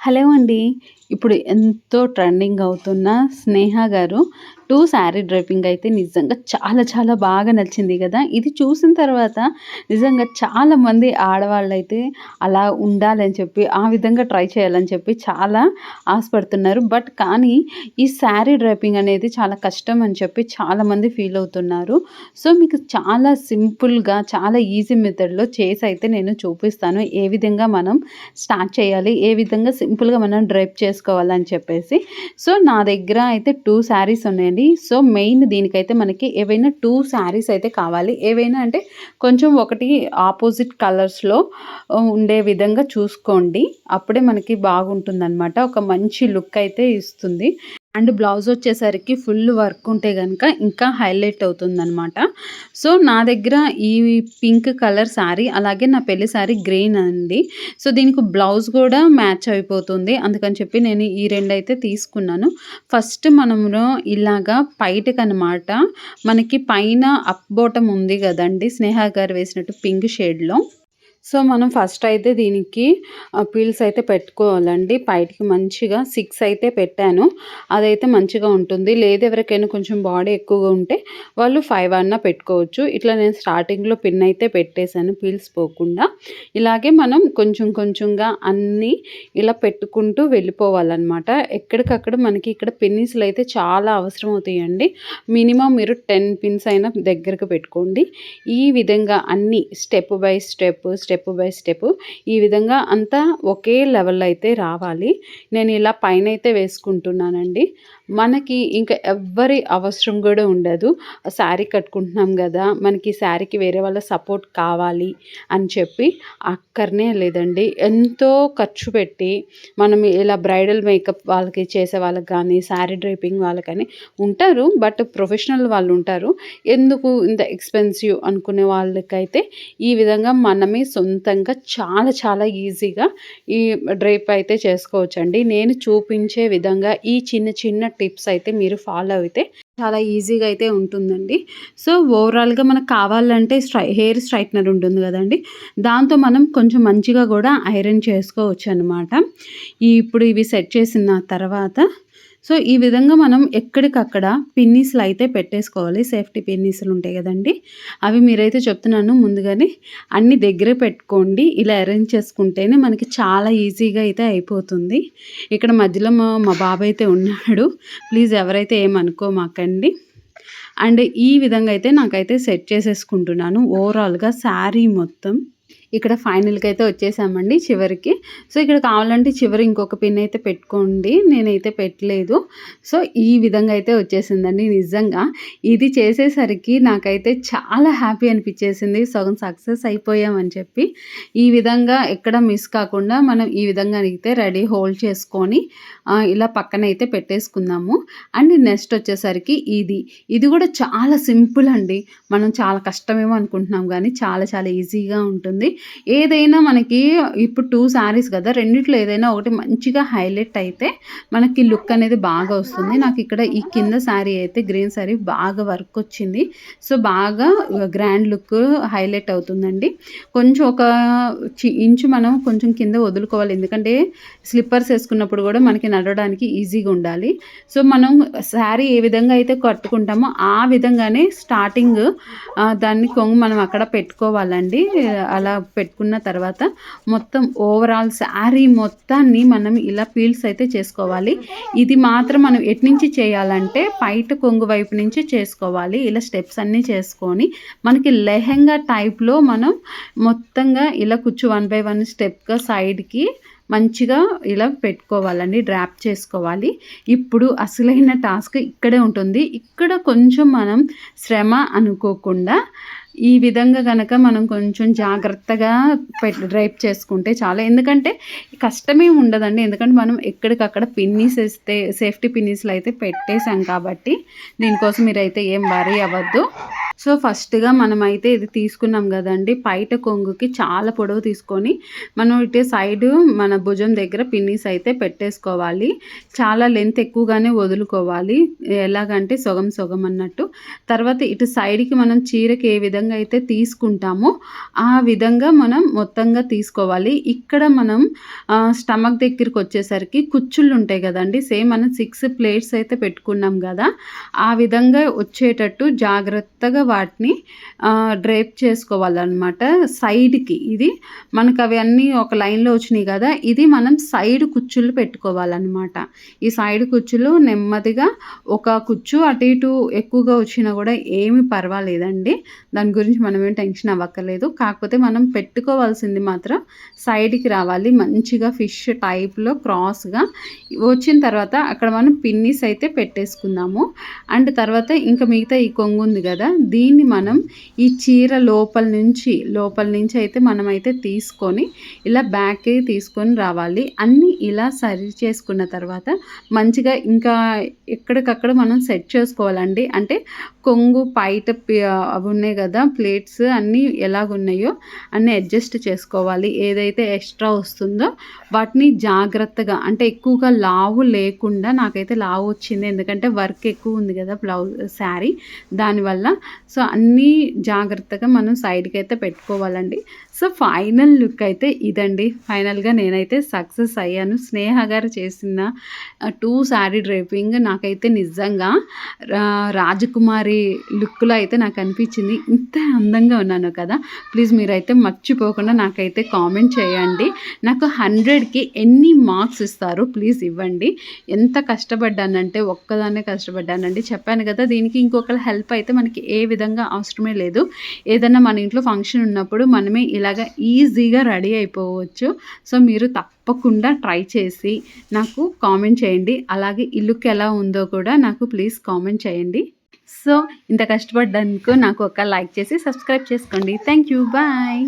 Hello అండి. ఇప్పుడు ఎంతో ట్రెండింగ్ అవుతున్న స్నేహ గారు టూ శారీ డ్రైపింగ్ అయితే నిజంగా చాలా చాలా బాగా నచ్చింది కదా. ఇది చూసిన తర్వాత నిజంగా చాలామంది ఆడవాళ్ళు అయితే అలా ఉండాలని చెప్పి ఆ విధంగా ట్రై చేయాలని చెప్పి చాలా ఆశపడుతున్నారు. బట్ కానీ ఈ శారీ డ్రైపింగ్ అనేది చాలా కష్టం అని చెప్పి చాలామంది ఫీల్ అవుతున్నారు. సో మీకు చాలా సింపుల్గా చాలా ఈజీ మెథడ్లో చేసి అయితే నేను చూపిస్తాను. ఏ విధంగా మనం స్టార్ట్ చేయాలి ఏ విధంగా సింపుల్గా మనం డ్రైప్ చేసుకోవాలని చెప్పేసి. సో నా దగ్గర అయితే టూ శారీస్ ఉన్నాయండి. సో మెయిన్ దీనికైతే మనకి ఏవైనా టూ శారీస్ అయితే కావాలి. ఏవైనా అంటే కొంచెం ఒకటి ఆపోజిట్ కలర్స్లో ఉండే విధంగా చూసుకోండి. అప్పుడే మనకి బాగుంటుందన్నమాట. ఒక మంచి లుక్ అయితే ఇస్తుంది. అండ్ బ్లౌజ్ వచ్చేసరికి ఫుల్ వర్క్ ఉంటే కనుక ఇంకా హైలైట్ అవుతుందన్నమాట. సో నా దగ్గర ఈ పింక్ కలర్ శారీ అలాగే నా పెళ్ళి శారీ గ్రీన్ అండి. సో దీనికి బ్లౌజ్ కూడా మ్యాచ్ అయిపోతుంది. అందుకని చెప్పి నేను ఈ రెండు అయితే తీసుకున్నాను. ఫస్ట్ మనము ఇలాగా పైటకి అనమాట మనకి పైన అప్ బోటం ఉంది కదండి స్నేహ గారు వేసినట్టు పింక్ షేడ్లో. సో మనం ఫస్ట్ అయితే దీనికి పీల్స్ అయితే పెట్టుకోవాలండి. పైటికి మంచిగా సిక్స్ అయితే పెట్టాను. అదైతే మంచిగా ఉంటుంది. లేదు ఎవరికైనా కొంచెం బాడీ ఎక్కువగా ఉంటే వాళ్ళు ఫైవ్ అన్న పెట్టుకోవచ్చు. ఇట్లా నేను స్టార్టింగ్లో పిన్ అయితే పెట్టేశాను పీల్స్ పోకుండా. ఇలాగే మనం కొంచెం కొంచెంగా అన్నీ ఇలా పెట్టుకుంటూ వెళ్ళిపోవాలన్నమాట. ఎక్కడికక్కడ మనకి ఇక్కడ పిన్నిస్లు అయితే చాలా అవసరం అవుతాయండి. మినిమం మీరు టెన్ పిన్స్ అయినా దగ్గరకు పెట్టుకోండి. ఈ విధంగా అన్ని step by step step by step ఈ విధంగా అంతా ఒకే లెవెల్ అయితే రావాలి. నేను ఇలా పైన అయితే వేసుకుంటున్నానండి. మనకి ఇంకా ఎవ్వరి అవసరం కూడా ఉండదు. శారీ కట్టుకుంటున్నాం కదా మనకి శారీకి వేరే వాళ్ళ సపోర్ట్ కావాలి అని చెప్పి అక్కర్నే లేదండి. ఎంతో ఖర్చు పెట్టి మనం ఇలా బ్రైడల్ మేకప్ వాళ్ళకి చేసే వాళ్ళకి కానీ శారీ డ్రైపింగ్ వాళ్ళకని ఉంటారు. బట్ ప్రొఫెషనల్ వాళ్ళు ఉంటారు. ఎందుకు ఇంత ఎక్స్పెన్సివ్ అనుకునే వాళ్ళకైతే ఈ విధంగా మనమే సొంతంగా చాలా చాలా ఈజీగా ఈ డ్రైప్ అయితే చేసుకోవచ్చండి. నేను చూపించే విధంగా ఈ చిన్న చిన్న టిప్స్ అయితే మీరు ఫాలో అయితే చాలా ఈజీగా అయితే ఉంటుందండి. సో ఓవరాల్గా మనకు కావాలంటే స్ట్రై హెయిర్ స్ట్రైట్నర్ ఉంటుంది కదండి. దాంతో మనం కొంచెం మంచిగా కూడా ఐరన్ చేసుకోవచ్చు అనమాట ఇప్పుడు ఇవి సెట్ చేసిన తర్వాత సో ఈ విధంగా మనం ఎక్కడికక్కడ పిన్నీస్లు అయితే పెట్టేసుకోవాలి. సేఫ్టీ పిన్నీస్లు ఉంటాయి కదండి. అవి మీరైతే చెప్తున్నాను ముందుగానే అన్ని దగ్గరే పెట్టుకోండి. ఇలా అరేంజ్ చేసుకుంటేనే మనకి చాలా ఈజీగా అయితే అయిపోతుంది. ఇక్కడ మధ్యలో మా మా బాబాయ్ అయితే ఉన్నాడు. ప్లీజ్ ఎవరైతే ఏమనుకోమాకండి. అండ్ ఈ విధంగా అయితే నాకైతే సెట్ చేసేసుకుంటున్నాను. ఓవరాల్గా శారీ మొత్తం. ఇక్కడ ఫైనల్కి అయితే వచ్చేసామండి చివరికి. సో ఇక్కడ కావాలంటే చివరి ఇంకొక పిన్ అయితే పెట్టుకోండి. నేనైతే పెట్టలేదు. సో ఈ విధంగా అయితే వచ్చేసిందండి నిజంగా. ఇది చేసేసరికి నాకైతే చాలా హ్యాపీ అనిపించేసింది. సగం సక్సెస్ అయిపోయామని చెప్పి. ఈ విధంగా ఎక్కడ మిస్ కాకుండా మనం ఈ విధంగా అయితే రెడీ హోల్డ్ చేసుకొని ఇలా పక్కన అయితే పెట్టేసుకుందాము. అండ్ నెక్స్ట్ వచ్చేసరికి ఇది. ఇది కూడా చాలా సింపుల్ అండి. మనం చాలా కష్టమేమో అనుకుంటున్నాం కానీ చాలా చాలా ఈజీగా ఉంటుంది. ఏదైనా మనకి ఇప్పుడు టూ శారీస్ కదా రెండిట్లో ఏదైనా ఒకటి మంచిగా హైలైట్ అయితే మనకి లుక్ అనేది బాగా వస్తుంది. నాకు ఇక్కడ ఈ కింద శారీ అయితే గ్రీన్ శారీ బాగా వర్క్ వచ్చింది. సో బాగా గ్రాండ్ లుక్ హైలైట్ అవుతుందండి. కొంచెం ఒక ఇంచు మనం కొంచెం కింద వదులుకోవాలి. ఎందుకంటే స్లిప్పర్స్ వేసుకున్నప్పుడు కూడా మనకి నడవడానికి ఈజీగా ఉండాలి. సో మనం శారీ ఏ విధంగా అయితే కట్టుకుంటామో ఆ విధంగానే స్టార్టింగ్ దాన్ని కొంగు మనం అక్కడ పెట్టుకోవాలండి. అలా పెట్టుకున్న తర్వాత మొత్తం ఓవరాల్ శారీ మొత్తాన్ని మనం ఇలా పీల్స్ అయితే చేసుకోవాలి. ఇది మాత్రం మనం ఎట్నుంచి చేయాలంటే పైట కొంగు వైపు నుంచి చేసుకోవాలి. ఇలా స్టెప్స్ అన్నీ చేసుకొని మనకి లెహెంగా టైప్లో మనం మొత్తంగా ఇలా కూర్చు వన్ బై వన్ స్టెప్గా సైడ్కి మంచిగా ఇలా పెట్టుకోవాలండి. డ్రాప్ చేసుకోవాలి. ఇప్పుడు అసలైన టాస్క్ ఇక్కడే ఉంటుంది. ఇక్కడ కొంచెం మనం శ్రమ అనుకోకుండా ఈ విధంగా కనుక మనం కొంచెం జాగ్రత్తగా పెట్ డ్రైప్ చేసుకుంటే చాలా. ఎందుకంటే కష్టమే ఉండదండి. ఎందుకంటే మనం ఎక్కడికక్కడ పిన్నీస్ వేస్తే సేఫ్టీ పిన్నీస్లు అయితే పెట్టేశాం కాబట్టి దీనికోసం మీరైతే ఏం వరీ అవ్వద్దు. సో ఫస్ట్గా మనమైతే ఇది తీసుకున్నాం కదండి. పైట కొంగుకి చాలా పొడవు తీసుకొని మనం ఇటు సైడ్ మన భుజం దగ్గర పిన్నీస్ అయితే పెట్టేసుకోవాలి. చాలా లెంత్ ఎక్కువగానే వదులుకోవాలి. ఎలాగంటే సొగం సొగం అన్నట్టు. తర్వాత ఇటు సైడ్కి మనం చీరకి ఏ విధంగా అయితే తీసుకుంటామో ఆ విధంగా మనం మొత్తంగా తీసుకోవాలి. ఇక్కడ మనం స్టమక్ దగ్గరికి వచ్చేసరికి కుచ్చుళ్ళు ఉంటాయి కదండి. సేమ్ మనం సిక్స్ ప్లేట్స్ అయితే పెట్టుకున్నాం కదా. ఆ విధంగా వచ్చేటట్టు జాగ్రత్తగా వాటిని డ్రేప్ చేసుకోవాలన్నమాట సైడ్కి. ఇది మనకు అవన్నీ ఒక లైన్లో వచ్చినాయి కదా ఇది మనం సైడ్ కుచ్చులు పెట్టుకోవాలన్నమాట. ఈ సైడ్ కుచ్చులు నెమ్మదిగా ఒక కుచ్చు అటు ఇటు ఎక్కువగా వచ్చినా కూడా ఏమి పర్వాలేదండి. దాని గురించి మనం ఏం టెన్షన్ అవ్వక్కర్లేదు. కాకపోతే మనం పెట్టుకోవాల్సింది మాత్రం సైడ్కి రావాలి. మంచిగా ఫిష్ టైప్లో క్రాస్గా వచ్చిన తర్వాత అక్కడ మనం పిన్నిస్ అయితే పెట్టేసుకుందాము. అండ్ తర్వాత ఇంకా మిగతా ఈ కొంగు ఉంది కదా దీన్ని మనం ఈ చీర లోపల నుంచి లోపల నుంచి అయితే మనం అయితే తీసుకొని ఇలా బ్యాక్కి తీసుకొని రావాలి. అన్నీ ఇలా సరి చేసుకున్న తర్వాత మంచిగా ఇంకా ఎక్కడికక్కడ మనం సెట్ చేసుకోవాలండి. అంటే కొంగు పైట అవి ఉన్నాయి కదా ప్లేట్స్ అన్నీ ఎలాగున్నాయో అన్నీ అడ్జస్ట్ చేసుకోవాలి. ఏదైతే ఎక్స్ట్రా వస్తుందో వాటిని జాగ్రత్తగా అంటే ఎక్కువగా లావు లేకుండా నాకైతే లావు వచ్చింది. ఎందుకంటే వర్క్ ఎక్కువ ఉంది కదా బ్లౌజ్ శారీ దానివల్ల సో అన్నీ జాగ్రత్తగా మనం సైడ్కి అయితే పెట్టుకోవాలండి. సో ఫైనల్ లుక్ అయితే ఇదండి. ఫైనల్గా నేనైతే సక్సెస్ అయ్యాను. స్నేహ గారు చేసిన టూ శారీ డ్రైపింగ్ నాకైతే నిజంగా రాజకుమారి లుక్లో అయితే నాకు అనిపించింది. ఇంత అందంగా ఉన్నాను కదా. ప్లీజ్ మీరైతే మర్చిపోకుండా నాకైతే కామెంట్ చేయండి. నాకు హండ్రెడ్కి ఎన్ని మార్క్స్ ఇస్తారు ప్లీజ్ ఇవ్వండి. ఎంత కష్టపడ్డానంటే ఒక్కదాన్నే కష్టపడ్డానండి. చెప్పాను కదా దీనికి ఇంకొకరి హెల్ప్ అయితే మనకి ఏ విధంగా అవసరమే లేదు. ఏదన్నా మన ఇంట్లో ఫంక్షన్ ఉన్నప్పుడు మనమే ఇలాగ ఈజీగా రెడీ అయిపోవచ్చు. సో మీరు తప్పకుండా ట్రై చేసి నాకు కామెంట్ చేయండి. అలాగే ఈ లుక్ ఎలా ఉందో కూడా నాకు ప్లీజ్ కామెంట్ చేయండి. సో ఇంత కష్టపడ్డానికి నాకు ఒక లైక్ చేసి సబ్స్క్రైబ్ చేసుకోండి. Thank you. బాయ్.